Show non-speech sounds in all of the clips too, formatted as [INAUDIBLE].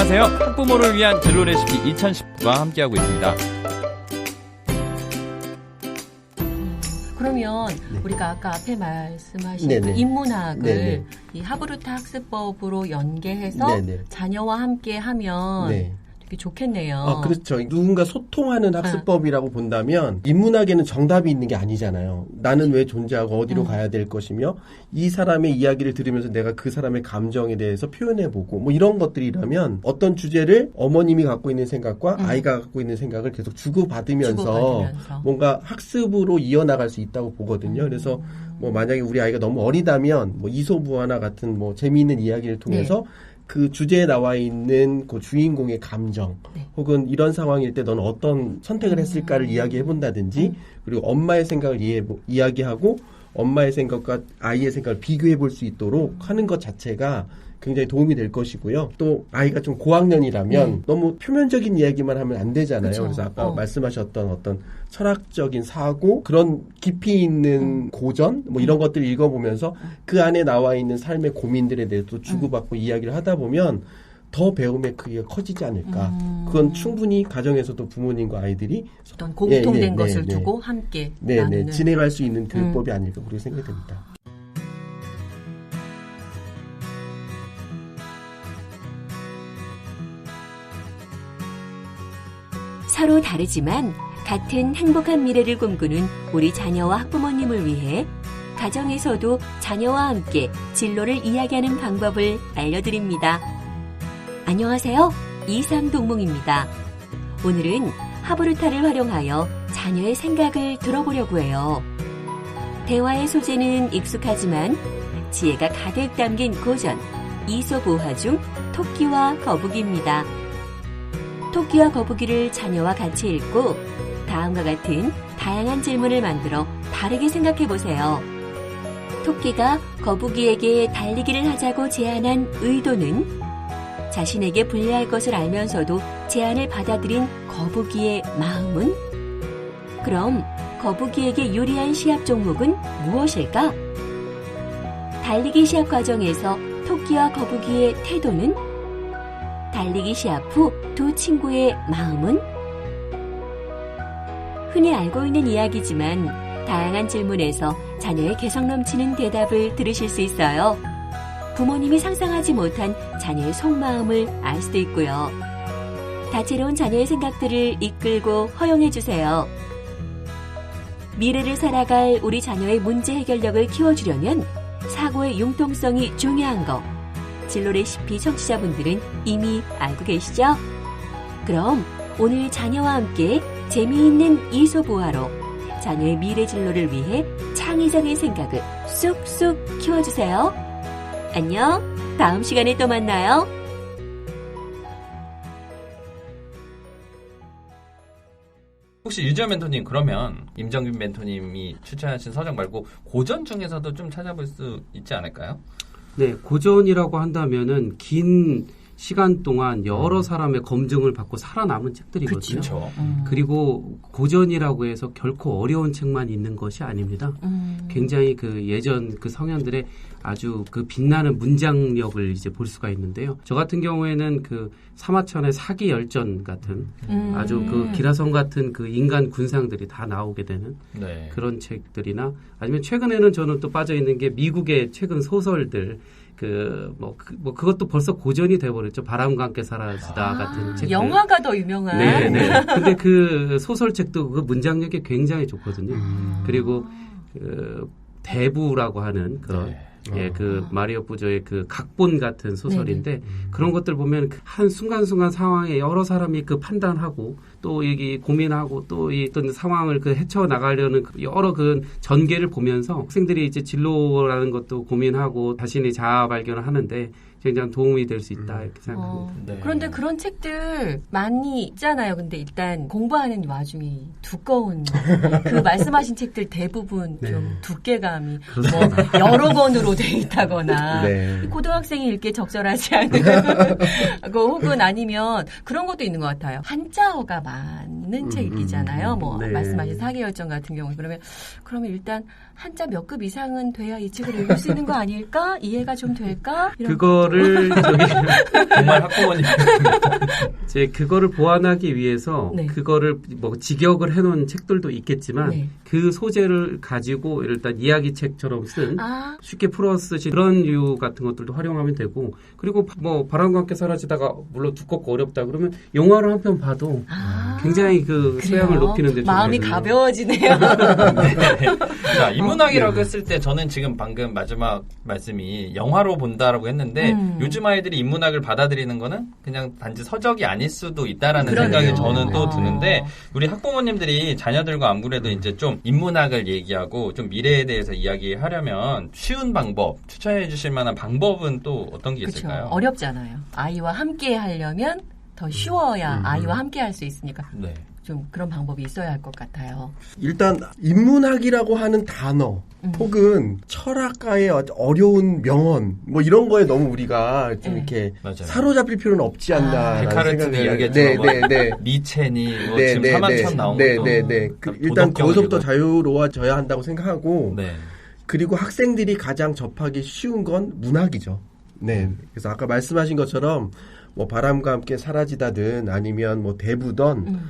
안녕하세요. 학부모를 위한 진로 레시피 2019가 함께하고 있습니다. 그러면 네. 우리가 아까 앞에 말씀하신 네네. 그 인문학을 네네. 이 하브루트 학습법으로 연계해서 네네. 자녀와 함께 하면 네. 좋겠네요. 어, 그렇죠. 누군가 소통하는 학습법이라고 본다면 인문학에는 정답이 있는 게 아니잖아요. 나는 왜 존재하고 어디로 음. 가야 될 것이며 이 사람의 이야기를 들으면서 내가 그 사람의 감정에 대해서 표현해보고 뭐 이런 것들이라면 어떤 주제를 어머님이 갖고 있는 생각과 음. 아이가 갖고 있는 생각을 계속 주고받으면서, 주고받으면서. 뭔가 학습으로 이어나갈 수 있다고 보거든요. 음. 그래서 뭐 만약에 우리 아이가 너무 어리다면 뭐 이소부화나 같은 뭐 재미있는 이야기를 통해서 그 주제에 나와 있는 그 주인공의 감정 네. 혹은 이런 상황일 때 너는 어떤 선택을 했을까를 음. 이야기해 본다든지 그리고 엄마의 생각을 이해, 이야기하고 엄마의 생각과 아이의 생각을 비교해 볼 수 있도록 하는 것 자체가 굉장히 도움이 될 것이고요. 또 아이가 좀 고학년이라면 네. 너무 표면적인 이야기만 하면 안 되잖아요. 그쵸. 그래서 아까 어. 말씀하셨던 어떤 철학적인 사고 그런 깊이 있는 음. 고전 뭐 이런 것들 을 읽어보면서 그 안에 나와 있는 삶의 고민들에 대해서 주고받고 이야기를 하다 보면 더 배움의 크기가 커지지 않을까. 음. 그건 충분히 가정에서도 부모님과 아이들이 어떤 공통된 예, 예, 네, 것을 네. 두고 함께 네, 나누는 네, 진행할 수 있는 음. 교육법이 아닐까 그렇게 생각이 됩니다. 서로 다르지만 같은 행복한 미래를 꿈꾸는 우리 자녀와 학부모님을 위해 가정에서도 자녀와 함께 진로를 이야기하는 방법을 알려드립니다. 안녕하세요. 이상동몽입니다. 오늘은 하브루타를 활용하여 자녀의 생각을 들어보려고 해요. 대화의 소재는 익숙하지만 지혜가 가득 담긴 고전 이소보화 중 토끼와 거북이입니다. 토끼와 거북이를 자녀와 같이 읽고 다음과 같은 다양한 질문을 만들어 다르게 생각해 보세요. 토끼가 거북이에게 달리기를 하자고 제안한 의도는 자신에게 불리할 것을 알면서도 제안을 받아들인 거북이의 마음은? 그럼 거북이에게 유리한 시합 종목은 무엇일까? 달리기 시합 과정에서 토끼와 거북이의 태도는? 달리기 시합 후 두 친구의 마음은? 흔히 알고 있는 이야기지만 다양한 질문에서 자녀의 개성 넘치는 대답을 들으실 수 있어요. 부모님이 상상하지 못한 자녀의 속마음을 알 수도 있고요. 다채로운 자녀의 생각들을 이끌고 허용해 주세요. 미래를 살아갈 우리 자녀의 문제 해결력을 키워주려면 사고의 융통성이 중요한 거. 진로 레시피 청취자분들은 이미 알고 계시죠? 그럼 오늘 자녀와 함께 재미있는 이소보화로 자녀의 미래 진로를 위해 창의적인 생각을 쑥쑥 키워주세요. 안녕. 다음 시간에 또 만나요. 혹시 유지현 멘토님 그러면 임정균 멘토님이 추천하신 서적 말고 고전 중에서도 좀 찾아볼 수 있지 않을까요? 네, 고전이라고 한다면은 긴 시간 동안 여러 사람의 검증을 받고 살아남은 책들이거든요. 그렇죠. 음. 그리고 고전이라고 해서 결코 어려운 책만 있는 것이 아닙니다. 음. 굉장히 그 예전 그 성현들의 아주 그 빛나는 문장력을 이제 볼 수가 있는데요. 저 같은 경우에는 그 사마천의 사기 열전 같은 음. 아주 그 기라성 같은 그 인간 군상들이 다 나오게 되는 네. 그런 책들이나 아니면 최근에는 저는 또 빠져 있는 게 미국의 최근 소설들 그뭐뭐 그것도 벌써 고전이 돼 버렸죠. 바람과 함께 사라지다 같은 책들. 영화가 더 유명한 네, 네. 근데 그 소설책도 그 문장력이 굉장히 좋거든요. 음. 그리고 그 대부라고 하는 그런 네. 예, 그 마리오 부조의 그 각본 같은 소설인데 네, 그런 것들 보면 그한 순간순간 상황에 여러 사람이 그 판단하고 또 여기 고민하고 또 이 어떤 상황을 그 헤쳐 나가려는 그 여러 그 전개를 보면서 학생들이 이제 진로라는 것도 고민하고 자신의 자아 발견을 하는데 굉장히 도움이 될 수 있다 이렇게 생각합니다. 어, 네. 그런데 그런 책들 많이 있잖아요. 근데 일단 공부하는 와중에 두꺼운 그 [LAUGHS] 말씀하신 책들 대부분 네. 좀 두께감이 뭐 여러 권으로 돼 있다거나 [LAUGHS] 네. 고등학생이 읽기에 적절하지 않은 [LAUGHS] 거 혹은 아니면 그런 것도 있는 것 같아요. 한자어가 많은 음, 책이잖아요. 뭐 네. 말씀하신 사기열전 같은 경우 그러면 그러면 일단 한자 몇 급 이상은 돼야 이 책을 읽을 수 있는 거 아닐까? 이해가 좀 될까? 그거를 저기 [LAUGHS] 정말 학부모님 [LAUGHS] 이제 그거를 보완하기 위해서 네. 그거를 뭐 직역을 해놓은 책들도 있겠지만 네. 그 소재를 가지고 일단 이야기 책처럼 쓴 아, 쉽게 풀어 쓰신 그런 류 같은 것들도 활용하면 되고 그리고 뭐 바람과 함께 사라지다가 물론 두껍고 어렵다 그러면 영화를 한 편 봐도 아. 굉장히 그 그래요? 소양을 높이는 데 마음이 좋거든요. 가벼워지네요. [LAUGHS] 자, 인문학이라고 네. 했을 때 저는 지금 방금 마지막 말씀이 영화로 본다라고 했는데 음. 요즘 아이들이 인문학을 받아들이는 거는 그냥 단지 서적이 아닐 수도 있다라는 그러네요. 생각이 저는 또 어. 드는데 우리 학부모님들이 자녀들과 아무래도 이제 좀 인문학을 얘기하고 좀 미래에 대해서 이야기하려면 쉬운 방법 추천해 주실 만한 방법은 또 어떤 게. 있을까요? 어렵잖아요. 아이와 함께 하려면 더 쉬워야 음. 아이와 함께 할 수 있으니까 네. 좀 그런 방법이 있어야 할 것 같아요. 일단 인문학이라고 하는 단어 음. 혹은 철학가의 어- 어려운 명언 뭐 이런 거에 너무 우리가 좀 네. 이렇게 맞아요. 사로잡힐 필요는 없지 아. 않나 데카르트도 이야기했지만 네, 뭐 네, 네. [LAUGHS] 니체니 뭐 네, 지금 네, 사만천 네. 나온 네, 것도 네, 네. 그. 일단 거기서부터 자유로워져야 한다고 생각하고 네. 그리고 학생들이 가장 접하기 쉬운 건 문학이죠. 네. 그래서 아까 말씀하신 것처럼 뭐 바람과 함께 사라지다든 아니면 뭐 대부던 음.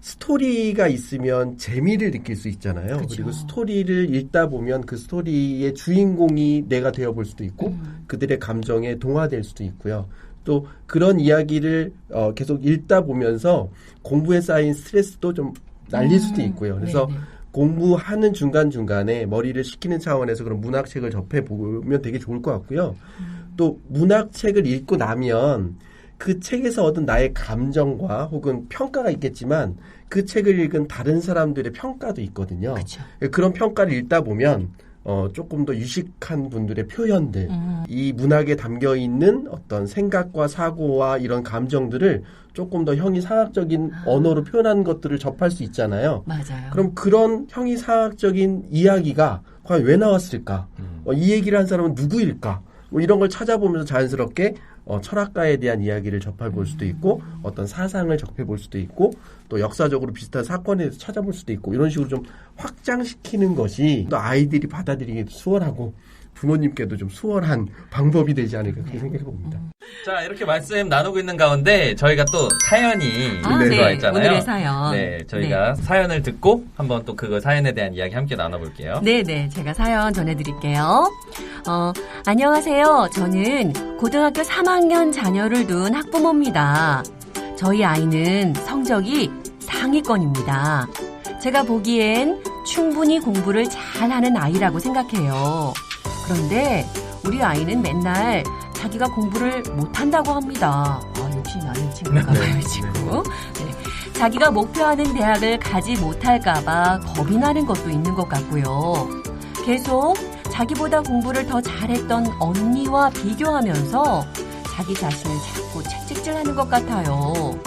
스토리가 있으면 재미를 느낄 수 있잖아요. 그쵸. 그리고 스토리를 읽다 보면 그 스토리의 주인공이 내가 되어볼 수도 있고 음. 그들의 감정에 동화될 수도 있고요. 또 그런 이야기를 어, 계속 읽다 보면서 공부에 쌓인 스트레스도 좀 날릴 수도 있고요. 그래서 네네. 공부하는 중간중간에 머리를 식히는 차원에서 그런 문학책을 접해보면 되게 좋을 것 같고요. 또 문학책을 읽고 나면 그 책에서 얻은 나의 감정과 혹은 평가가 있겠지만 그 책을 읽은 다른 사람들의 평가도 있거든요. 그렇죠. 그런 평가를 읽다 보면 어, 조금 더 유식한 분들의 표현들, 음. 이 문학에 담겨 있는 어떤 생각과 사고와 이런 감정들을 조금 더 형이상학적인 언어로 표현하는 것들을 접할 수 있잖아요. 맞아요. 그럼 그런 형이상학적인 이야기가 과연 왜 나왔을까? 음. 어, 이 얘기를 한 사람은 누구일까? 뭐 이런 걸 찾아보면서 자연스럽게 어, 철학가에 대한 이야기를 접해볼 수도 있고 어떤 사상을 접해볼 수도 있고 또 역사적으로 비슷한 사건에 대해서 찾아볼 수도 있고 이런 식으로 좀 확장시키는 것이 또 아이들이 받아들이기도 수월하고 부모님께도 좀 수월한 방법이 되지 않을까 그렇게 생각해 봅니다. 자, 이렇게 말씀 나누고 있는 가운데 저희가 또 사연이 아, 들어와 네. 있잖아요. 오늘의 사연. 네, 저희가 사연을 듣고 한번 또 그거 사연에 대한 이야기 함께 나눠볼게요. 네 네, 제가 사연 전해드릴게요. 어, 안녕하세요. 저는 고등학교 3학년 자녀를 둔 학부모입니다. 저희 아이는 성적이 상위권입니다. 제가 보기엔 충분히 공부를 잘하는 아이라고 생각해요. 그런데 우리 아이는 맨날 자기가 공부를 못한다고 합니다. 아, 욕심이 많은 친구가 봐요, 이 친구. 네. 자기가 목표하는 대학을 가지 못할까봐 겁이 나는 것도 있는 것 같고요. 계속 자기보다 공부를 더 잘했던 언니와 비교하면서 자기 자신을 자꾸 채찍질하는 것 같아요.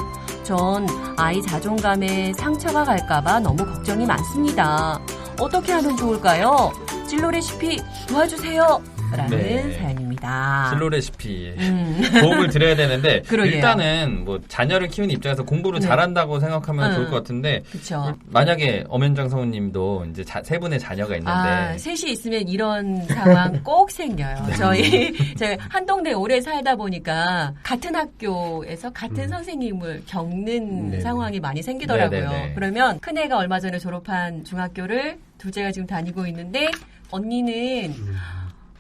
전 아이 자존감에 상처가 갈까봐 너무 걱정이 많습니다. 어떻게 하면 좋을까요? 진로 레시피 도와주세요. 라는 네. 사연입니다. 진로 레시피 음. [LAUGHS] 도움을 드려야 되는데. [LAUGHS] 일단은 뭐 자녀를 키우는 입장에서 공부를 네. 잘한다고 생각하면 음. 좋을 것 같은데 그쵸. 만약에 엄현장 성우님도 이제 자- 세 분의 자녀가 있는데 아, 셋이 있으면 이런 상황 [LAUGHS] 꼭 생겨요. 네. 저희, 저희 한동네 오래 살다 보니까 같은 학교에서 같은 선생님을 겪는 네. 상황이 많이 생기더라고요. 네, 네, 네. 그러면 큰 애가 얼마 전에 졸업한 중학교를 둘째가 지금 다니고 있는데 언니는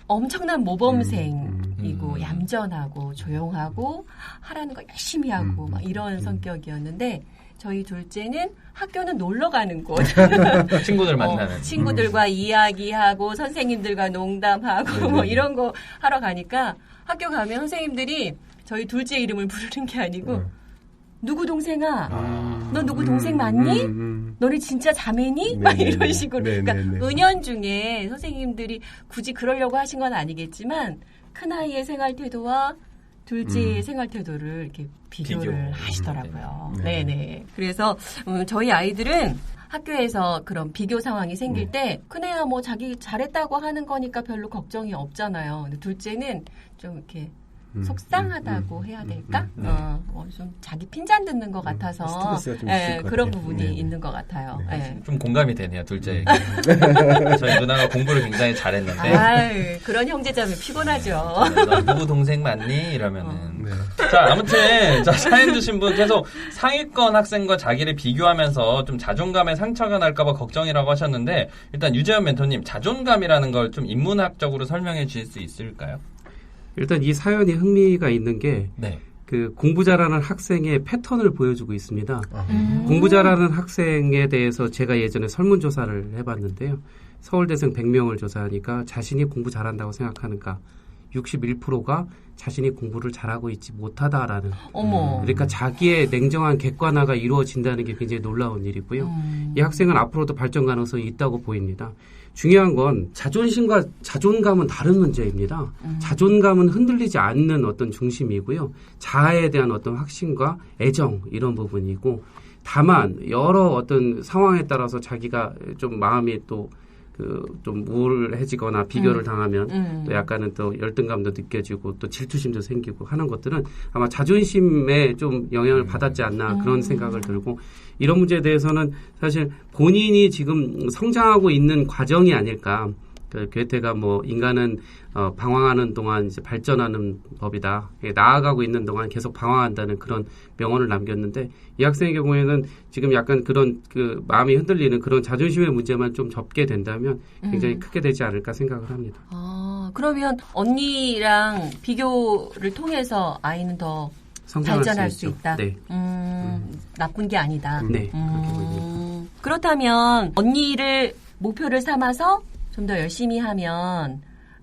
엄청난 모범생이고 음. 음. 얌전하고 조용하고 하라는 거 열심히 하고 음. 막 이런 성격이었는데 저희 둘째는 학교는 놀러 가는 곳 [LAUGHS] 친구들 어, 만나는 친구들과 이야기하고 선생님들과 농담하고 네네. 뭐 이런 거 하러 가니까 학교 가면 선생님들이 저희 둘째 이름을 부르는 게 아니고 음. 누구 동생아 아. 너 누구 동생 맞니? 음, 음. 너네 진짜 자매니? 네, 막 네, 이런 네. 식으로 네, 그러니까 네, 네. 은연중에 선생님들이 굳이 그러려고 하신 건 아니겠지만 큰 아이의 생활 태도와 둘째의 음. 생활 태도를 이렇게 비교를 비교. 하시더라고요. 네. 네네. 그래서 음, 저희 아이들은 학교에서 그런 비교 상황이 생길 네. 때 큰애야 뭐 자기 잘했다고 하는 거니까 별로 걱정이 없잖아요. 근데 둘째는 좀 이렇게 음, 속상하다고 음, 해야 음, 될까? 음, 네. 어, 어, 좀 자기 핀잔 듣는 것 같아서 스트레스가 좀 예, 있을 것 그런 같아요. 부분이 네. 있는 것 같아요. 예. 좀 공감이 되네요, 둘째 얘기. [LAUGHS] 저희 누나가 공부를 굉장히 잘했는데. 아유, 그런 형제자매 피곤하죠. 너 누구 동생 맞니? 이러면은. 네. 자, 아무튼, 자, 사연 주신 분 계속 상위권 학생과 자기를 비교하면서 좀 자존감에 상처가 날까봐 걱정이라고 하셨는데, 일단 유재현 멘토님, 자존감이라는 걸 좀 인문학적으로 설명해 주실 수 있을까요? 일단 이 사연이 흥미가 있는 게 네. 그 공부 잘하는 학생의 패턴을 보여주고 있습니다. 아, 음. 공부 잘하는 학생에 대해서 제가 예전에 설문조사를 해봤는데요. 서울대생 100명을 조사하니까 자신이 공부 잘한다고 생각하는가 61%가 자신이 공부를 잘하고 있지 못하다라는 어머. 그러니까 자기의 냉정한 객관화가 이루어진다는 게 굉장히 놀라운 일이고요. 음. 이 학생은 앞으로도 발전 가능성이 있다고 보입니다. 중요한 건 자존심과 자존감은 다른 문제입니다. 음. 자존감은 흔들리지 않는 어떤 중심이고요. 자아에 대한 어떤 확신과 애정 이런 부분이고 다만 여러 어떤 상황에 따라서 자기가 좀 마음이 또 그 좀 우울해지거나 비교를 음. 당하면 음. 또 약간은 또 열등감도 느껴지고 또 질투심도 생기고 하는 것들은 아마 자존심에 좀 영향을 받았지 않나 그런 음. 생각을 들고 이런 문제에 대해서는 사실 본인이 지금 성장하고 있는 과정이 아닐까. 그 괴테가 뭐 인간은 어, 방황하는 동안 이제 발전하는 법이다. 예, 나아가고 있는 동안 계속 방황한다는 그런 명언을 남겼는데 이 학생의 경우에는 지금 약간 그런 그 마음이 흔들리는 그런 자존심의 문제만 좀 접게 된다면 굉장히 음. 크게 되지 않을까 생각을 합니다. 아, 그러면 언니랑 비교를 통해서 아이는 더 성장할 발전할 수, 수. 있다. 네, 음, 나쁜 게 아니다. 네. 음, 그렇다면 언니를 목표를 삼아서 좀 더 열심히 하면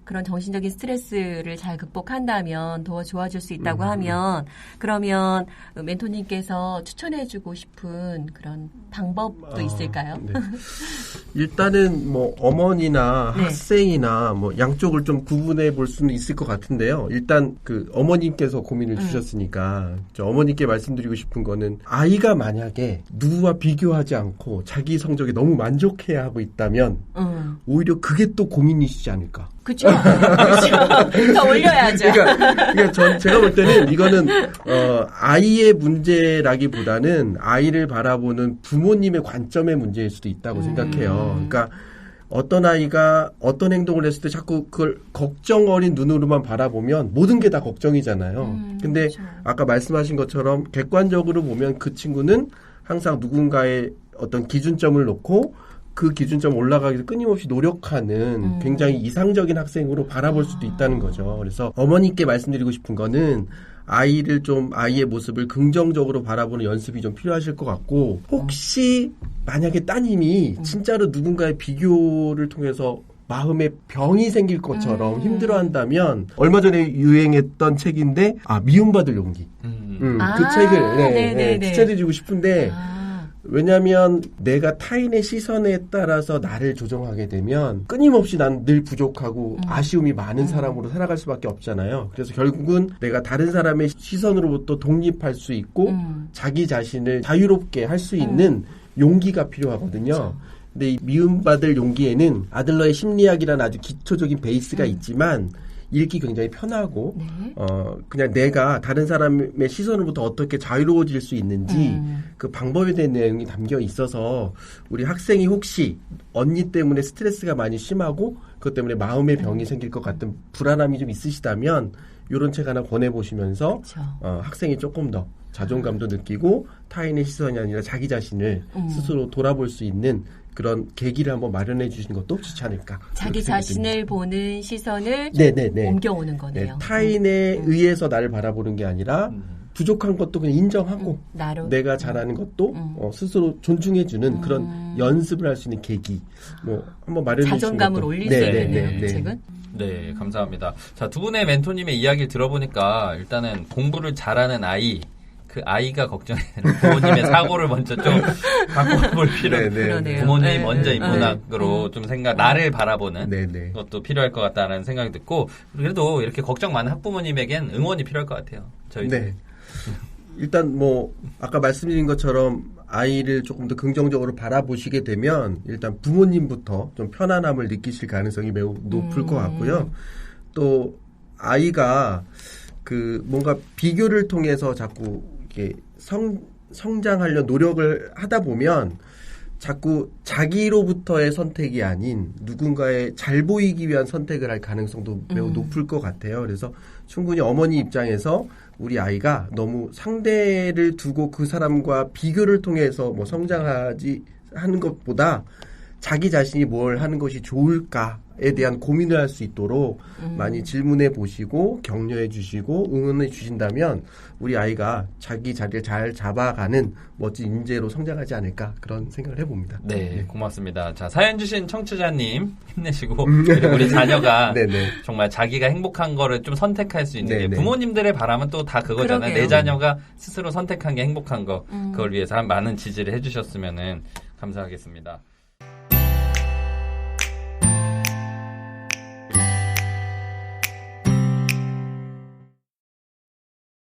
그런 정신적인 스트레스를 잘 극복한다면 더 좋아질 수 있다고 음. 하면 그러면 멘토님께서 추천해주고 싶은 그런 방법도 아, 있을까요? 네. 일단은 뭐 어머니나 네. 학생이나 뭐 양쪽을 좀 구분해 볼 수는 있을 것 같은데요. 일단 그 어머님께서 고민을 음. 주셨으니까 저 어머님께 말씀드리고 싶은 거는 아이가 만약에 누구와 비교하지 않고 자기 성적에 너무 만족해야 하고 있다면 응. 오히려 그게 또 고민이시지 않을까. 그죠? [LAUGHS] 그죠? 더 올려야죠. 그러니까, 그러니까 전 제가 볼 때는 이거는 어, 아이의 문제라기보다는 아이를 바라보는 부모님의 관점의 문제일 수도 있다고 음. 생각해요. 그러니까 어떤 아이가 어떤 행동을 했을 때 자꾸 그걸 걱정 어린 눈으로만 바라보면 모든 게 다 걱정이잖아요. 음, 근데 그렇죠. 아까 말씀하신 것처럼 객관적으로 보면 그 친구는 항상 누군가의 어떤 기준점을 놓고 그 기준점 올라가기 위해서 끊임없이 노력하는 음. 굉장히 이상적인 학생으로 바라볼 수도 있다는 거죠. 그래서 어머니께 말씀드리고 싶은 거는 아이를 좀 아이의 모습을 긍정적으로 바라보는 연습이 좀 필요하실 것 같고 혹시 만약에 따님이 음. 진짜로 누군가의 비교를 통해서 마음에 병이 생길 것처럼 음. 힘들어한다면 얼마 전에 유행했던 책인데 아 미움받을 용기 음. 음, 아, 그 책을 네, 네네네. 네, 추천해주고 싶은데 아, 왜냐하면 내가 타인의 시선에 따라서 나를 조정하게 되면 끊임없이 난 늘 부족하고 음. 아쉬움이 많은 사람으로 살아갈 수밖에 없잖아요. 그래서 결국은 내가 다른 사람의 시선으로부터 독립할 수 있고 음. 자기 자신을 자유롭게 할 수 있는 용기가 필요하거든요. 근데 이 미움받을 용기에는 아들러의 심리학이라는 아주 기초적인 베이스가 있지만 읽기 굉장히 편하고 네. 어 그냥 내가 다른 사람의 시선으로부터 어떻게 자유로워질 수 있는지 음. 그 방법에 대한 내용이 담겨 있어서 우리 학생이 혹시 언니 때문에 스트레스가 많이 심하고 그것 때문에 마음의 병이 생길 것 같은 불안함이 좀 있으시다면 이런 책 하나 권해 보시면서. 어, 학생이 조금 더 자존감도 느끼고 타인의 시선이 아니라 자기 자신을 음. 스스로 돌아볼 수 있는 그런 계기를 한번 마련해 주시는 것도 좋지 않을까. 자기 자신을 듭니다. 보는 시선을 네네네. 옮겨오는 네, 거네요. 타인에 음. 의해서 나를 바라보는 게 아니라 음. 부족한 것도 그냥 인정하고 음, 내가 잘하는 것도 음. 어, 스스로 존중해주는 음. 그런 연습을 할 수 있는 계기 뭐 한번 마련해 주시는 자존감을 것도. 올릴 수 네. 네, 네, 이 네. 책은. 네, 감사합니다. 자, 두 분의 멘토님의 이야기를 들어보니까 일단은 공부를 잘하는 아이, 그 아이가 걱정이 되는 [LAUGHS] 부모님의 사고를 먼저 좀 [LAUGHS] 바꿔볼 필요. 네, 네. 그러네요. 부모님이 네, 먼저 네, 인문학으로 네. 좀 생각, 나를 바라보는 네, 네. 것도 필요할 것 같다라는 생각이 듣고 그래도 이렇게 걱정 많은 학부모님에겐 응원이 필요할 것 같아요. 저희 네. 일단 뭐 아까 말씀드린 것처럼 아이를 조금 더 긍정적으로 바라보시게 되면 일단 부모님부터 좀 편안함을 느끼실 가능성이 매우 높을 음. 것 같고요. 또 아이가 그 뭔가 비교를 통해서 자꾸 이렇게 성 성장하려 노력을 하다 보면 자꾸 자기로부터의 선택이 아닌 누군가의 잘 보이기 위한 선택을 할 가능성도 매우 음. 높을 것 같아요. 그래서 충분히 어머니 입장에서 우리 아이가 너무 상대를 두고 그 사람과 비교를 통해서 뭐 성장하지 하는 것보다 자기 자신이 뭘 하는 것이 좋을까 에 대한 고민을 할 수 있도록 음. 많이 질문해 보시고 격려해 주시고 응원해 주신다면 우리 아이가 자기 자리를 잘 잡아가는 멋진 인재로 성장하지 않을까 그런 생각을 해봅니다. 네, 고맙습니다. 자, 사연 주신 청취자님 힘내시고 그리고 우리 자녀가 네네. [LAUGHS] 정말 자기가 행복한 거를 좀 선택할 수 있는 게 네네. 부모님들의 바람은 또 다 그거잖아요. 그러게요. 내 자녀가 스스로 선택한 게 행복한 거. 음. 그걸 위해서 한 많은 지지를 해주셨으면 감사하겠습니다.